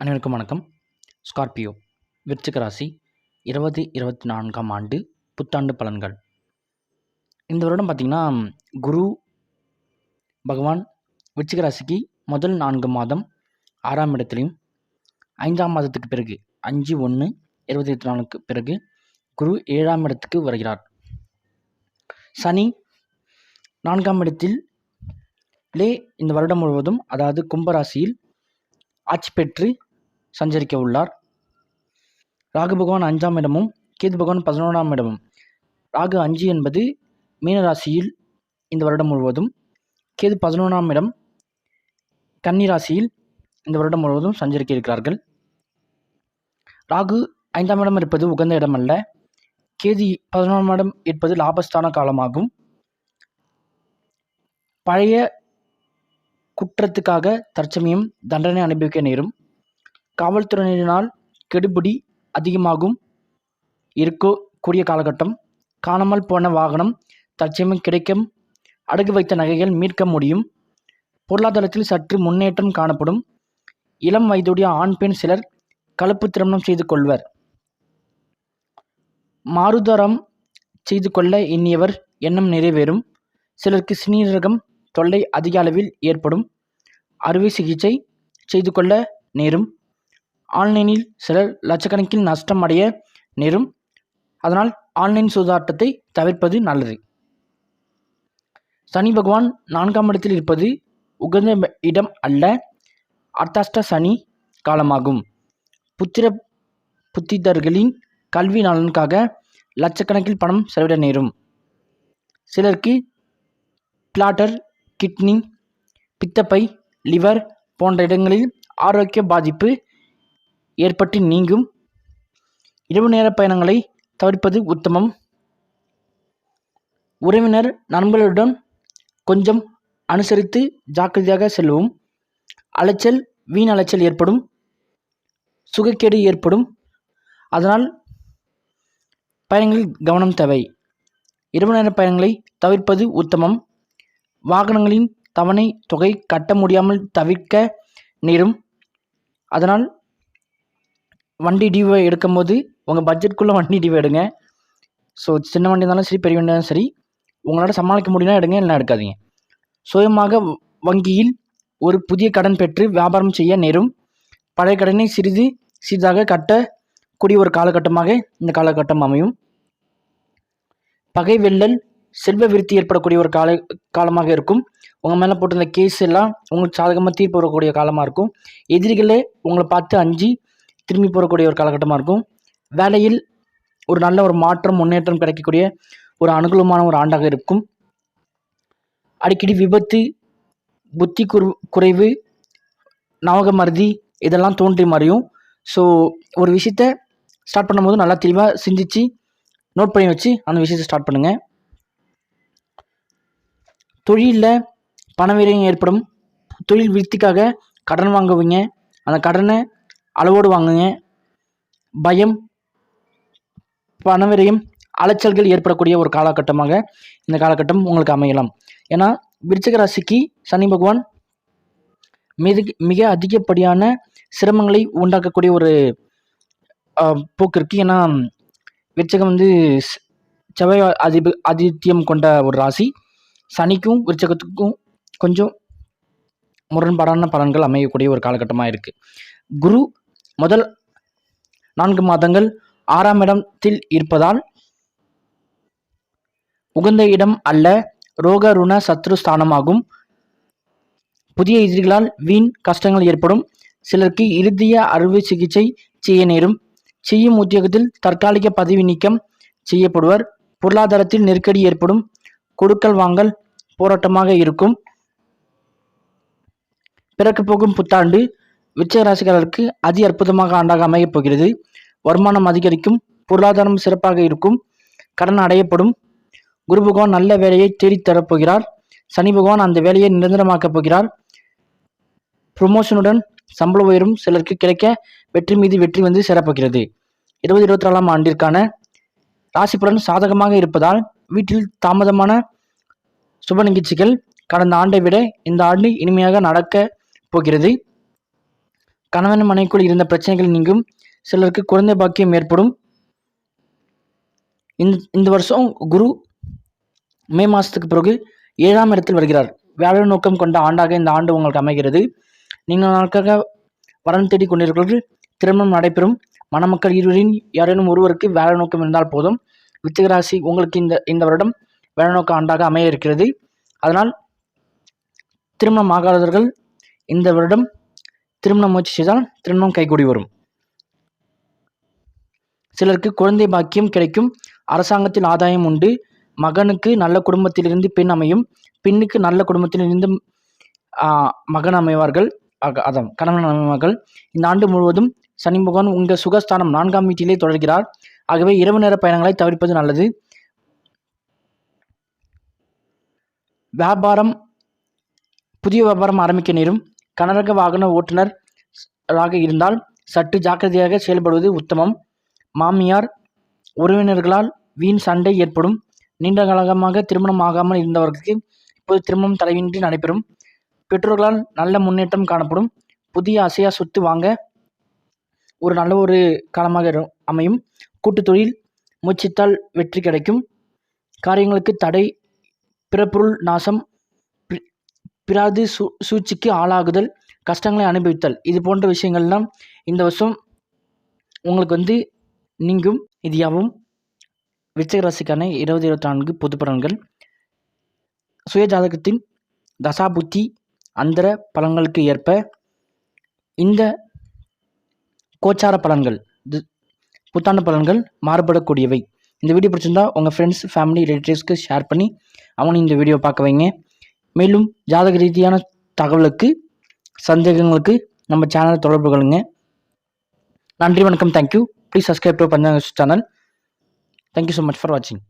அனைவருக்கும் வணக்கம். ஸ்கார்பியோ விருச்சிக ராசி இருபது இருபத்தி நான்காம் ஆண்டு புத்தாண்டு பலன்கள். இந்த வருடம் பார்த்திங்கன்னா குரு பகவான் விருச்சிக ராசிக்கு முதல் நான்கு மாதம் ஆறாம் இடத்துலையும் ஐந்தாம் மாதத்துக்கு பிறகு அஞ்சு ஒன்று இருபத்தி இருபத்தி நாலுக்கு பிறகு குரு ஏழாம் இடத்துக்கு வருகிறார். சனி நான்காம் இடத்தில் லே இந்த வருடம் முழுவதும் அதாவது கும்பராசியில் ஆட்சி பெற்று சஞ்சரிக்க உள்ளார். ராகு பகவான் அஞ்சாம் இடமும் கேது பகவான் பதினோராம் இடமும். ராகு அஞ்சு என்பது மீனராசியில் இந்த வருடம் முழுவதும் கேது பதினொன்றாம் இடம் கன்னி ராசியில் இந்த வருடம் முழுவதும் சஞ்சரிக்க இருக்கிறார்கள். ராகு ஐந்தாம் இடம் இருப்பது உகந்த இடம் அல்ல கேது பதினொன்றாம் இடம் இருப்பது லாபஸ்தான காலமாகும். பழைய குற்றத்துக்காக தற்சமயம் தண்டனை அனுபவிக்க நேரும் காவல்துறையினரினால் கெடுபிடி அதிகமாகும். இருக்கோ கூடிய காலகட்டம் காணாமல் போன வாகனம் தற்சமயம் கிடைக்கும். அடகு வைத்த நகைகள் மீட்க முடியும். பொருளாதாரத்தில் சற்று முன்னேற்றம் காணப்படும். இளம் வயதுடைய ஆண் பெண் சிலர் கலப்பு திருமணம் செய்து கொள்வர். மாறுதரம் செய்து கொள்ள எண்ணியவர் எண்ணம் நிறைவேறும். சிலருக்கு சிநீரகம் தொல்லை அதிக அளவில் ஏற்படும். அறுவை சிகிச்சை செய்து கொள்ள நேரும். ஆன்லைனில் சிலர் லட்சக்கணக்கில் நஷ்டம் அடைய நேரும் அதனால் ஆன்லைன் சூதாட்டத்தை தவிர்ப்பது நல்லது. சனி பகவான் நான்காம் இடத்தில் இருப்பது உகந்த இடம் அல்ல அர்த்தாஷ்ட சனி காலமாகும். புத்திர புத்திதர்களின் கல்வி நலனுக்காக லட்சக்கணக்கில் பணம் செலவிட நேரும். சிலருக்கு பிளாட்டர் கிட்னி பித்தப்பை லிவர் போன்ற இடங்களில் ஆரோக்கிய பாதிப்பு ஏற்பட்டு நீங்கும். இரவு நேர பயணங்களை தவிர்ப்பது உத்தமம். உறவினர் நண்பர்களுடன் கொஞ்சம் அனுசரித்து ஜாக்கிரதையாக செல்லவும் அலைச்சல் வீண் அலைச்சல் ஏற்படும். சுகக்கேடு ஏற்படும். அதனால் பயணங்களில் கவனம் தேவை. இரவு நேர பயணங்களை தவிர்ப்பது உத்தமம். வாகனங்களின் தவணை தொகை கட்ட முடியாமல் தவிர்க்க நேரும். அதனால் வண்டி டியூவை எடுக்கும்போது உங்கள் பட்ஜெட்குள்ளே வண்டி டியூ எடுங்க. ஸோ சின்ன வண்டி இருந்தாலும் சரி பெரிய வண்டி இருந்தாலும் சரி உங்களால் சமாளிக்க முடியும்னா எடுங்க இல்லைனா எடுக்காதீங்க. சுயமாக வங்கியில் ஒரு புதிய கடன் பெற்று வியாபாரம் செய்ய நேரும். பழைய கடனை சிறிது சிறிதாக கட்டக்கூடிய ஒரு காலகட்டமாக இந்த காலகட்டம் அமையும். பகை வெள்ளல் செல்வ விருத்தி ஏற்படக்கூடிய ஒரு கால காலமாக இருக்கும். உங்கள் மேலே போட்டிருந்த கேஸ் எல்லாம் உங்களுக்கு சாதகமாக தீர்ப்பு வரக்கூடிய காலமாக இருக்கும். எதிரிகளே உங்களை பார்த்து அஞ்சு திரும்பி போகக்கூடிய ஒரு காலகட்டமாக இருக்கும். வேலையில் ஒரு நல்ல ஒரு மாற்றம் முன்னேற்றம் கிடைக்கக்கூடிய ஒரு அனுகூலமான ஒரு ஆண்டாக இருக்கும். அடிக்கடி விபத்து புத்தி குறு குறைவு நவக மருதி இதெல்லாம் தோன்றி மறையும். ஸோ ஒரு விஷயத்த ஸ்டார்ட் பண்ணும்போது நல்லா தெளிவாக சிந்திச்சு நோட் பண்ணி வச்சு அந்த விஷயத்தை ஸ்டார்ட் பண்ணுங்கள் தொழிலில் பண ஏற்படும். தொழில் விருத்திக்காக கடன் வாங்குவீங்க. அந்த கடனை அளவோடு வாங்குங்க. பயம் பண அலைச்சல்கள் ஏற்படக்கூடிய ஒரு காலகட்டமாக இந்த காலகட்டம் உங்களுக்கு அமையலாம். ஏன்னா விருச்சிக ராசிக்கு சனி பகவான் மிக மிக அதிகப்படியான சிரமங்களை உண்டாக்கக்கூடிய ஒரு போக்கு இருக்குது ஏன்னா விருச்சகம் வந்து செவ்வாய் அதிப ஆதித்யம் கொண்ட ஒரு ராசி. சனிக்கும் விருச்சகத்துக்கும் கொஞ்சம் முரண்பாடான பலன்கள் அமையக்கூடிய ஒரு காலகட்டமாக இருக்குது குரு முதல் நான்கு மாதங்கள் ஆறாம் இடத்தில் இருப்பதால் உகந்த இடம் அல்ல ரோக ருண சத்ரு ஸ்தானமாகும். புதிய எதிரிகளால் வீண் கஷ்டங்கள் ஏற்படும். சிலருக்கு இறுதிய அறுவை சிகிச்சை செய்ய நேரும். செய்யும் உத்தியோகத்தில் தற்காலிக பதவி நீக்கம் செய்யப்படுவர். பொருளாதாரத்தில் நெருக்கடி ஏற்படும். கொடுக்கல் வாங்கல் போராட்டமாக இருக்கும். பிறக்க போகும் புத்தாண்டு விச்சய ராசிக்காரருக்கு அதி அற்புதமாக ஆண்டாக அமையப் போகிறது. வருமானம் அதிகரிக்கும் பொருளாதாரம் சிறப்பாக இருக்கும் கடன் அடையப்படும். குரு பகவான் நல்ல வேலையை தேடித்தரப்போகிறார் சனி பகவான் அந்த வேலையை நிரந்தரமாக்கப் போகிறார். ப்ரொமோஷனுடன் சம்பள உயரும் சிலருக்கு கிடைக்க வெற்றி மீது வெற்றி வந்து சிறப்புகிறது இருபது இருபத்தி நாலாம் ஆண்டிற்கான ராசிபுலன் சாதகமாக இருப்பதால் வீட்டில் தாமதமான சுப நிகழ்ச்சிகள் கடந்த ஆண்டை விட இந்த ஆண்டு இனிமையாக நடக்க போகிறது. கணவன் மனைக்குள் இருந்த பிரச்சனைகள் நீங்கும். சிலருக்கு குழந்தை பாக்கியம் ஏற்படும். இந்த இந்த வருஷம் குரு மே மாதத்துக்கு பிறகு ஏழாம் இடத்தில் வருகிறார். வேலை நோக்கம் கொண்ட ஆண்டாக இந்த ஆண்டு உங்களுக்கு அமைகிறது. நீங்கள் நாட்காக வரன் தேடி கொண்டிருக்கிறவர்கள் திருமணம் நடைபெறும். மணமக்கள் இருவரின் யாரேனும் ஒருவருக்கு வேலை நோக்கம் இருந்தால் போதும். வித்திகராசி உங்களுக்கு இந்த இந்த வருடம் வேலை நோக்க ஆண்டாக அமைய இருக்கிறது. அதனால் திருமணம் ஆகாதவர்கள் இந்த வருடம் திருமணம் முயற்சி செய்தால் திருமணம் கைகூடி வரும். சிலருக்கு குழந்தை பாக்கியம் கிடைக்கும். அரசாங்கத்தில் ஆதாயம் உண்டு. மகனுக்கு நல்ல குடும்பத்திலிருந்து பெண் அமையும். பெண்ணுக்கு நல்ல குடும்பத்திலிருந்து மகன் அமைவார்கள். அதான் கணவன் அமைவார்கள். இந்த ஆண்டு முழுவதும் சனி பகவான் உங்கள் சுகஸ்தானம் நான்காம் வீட்டிலே தொடர்கிறார். ஆகவே இரவு நேர பயணங்களை தவிர்ப்பது நல்லது. வியாபாரம் புதிய வியாபாரம் ஆரம்பிக்க நேரும். கனரக வாகன ஓட்டுநர் ஆக இருந்தால் சற்று ஜாக்கிரதையாக செயல்படுவது உத்தமம். மாமியார் உறவினர்களால் வீண் சண்டை ஏற்படும். நீண்ட காலமாக திருமணம் ஆகாமல் இருந்தவர்களுக்கு இப்போது திருமணம் தலைவின்றி நடைபெறும். பெற்றோர்களால் நல்ல முன்னேற்றம் காணப்படும். புதிய அசையா சொத்து வாங்க ஒரு நல்ல ஒரு காலமாக அமையும். கூட்டு தொழில் முச்சித்தால் வெற்றி கிடைக்கும். காரியங்களுக்கு தடை பிறப்பொருள் நாசம் பிறாது சூ சூழ்ச்சிக்கு ஆளாகுதல் கஷ்டங்களை அனுபவித்தல். இது போன்ற விஷயங்கள்லாம் இந்த வருஷம் உங்களுக்கு வந்து நீங்கும். இது யாவும் விச்சகராசிக்கான இருபது இருபத்தி நான்கு பொது பலன்கள் சுயஜாதகத்தின் தசாபுத்தி அந்தர பலன்களுக்கு ஏற்ப இந்த கோச்சார பலன்கள் புத்தாண்டு பலன்கள் மாறுபடக்கூடியவை. இந்த வீடியோ பிடிச்சிருந்தா உங்கள் ஃப்ரெண்ட்ஸ் ஃபேமிலி ரிலேட்டிவ்ஸ்க்கு ஷேர் பண்ணி அவங்களும் இந்த வீடியோ பார்க்க வைங்க. மேலும் ஜாதக ரீதியான தகவலுக்கு சந்தேகங்களுக்கு நம்ம சேனலை தொடர்பு கொள்ளுங்க. நன்றி வணக்கம் thank you please subscribe to Panchanga channel thank you so much for வாட்சிங்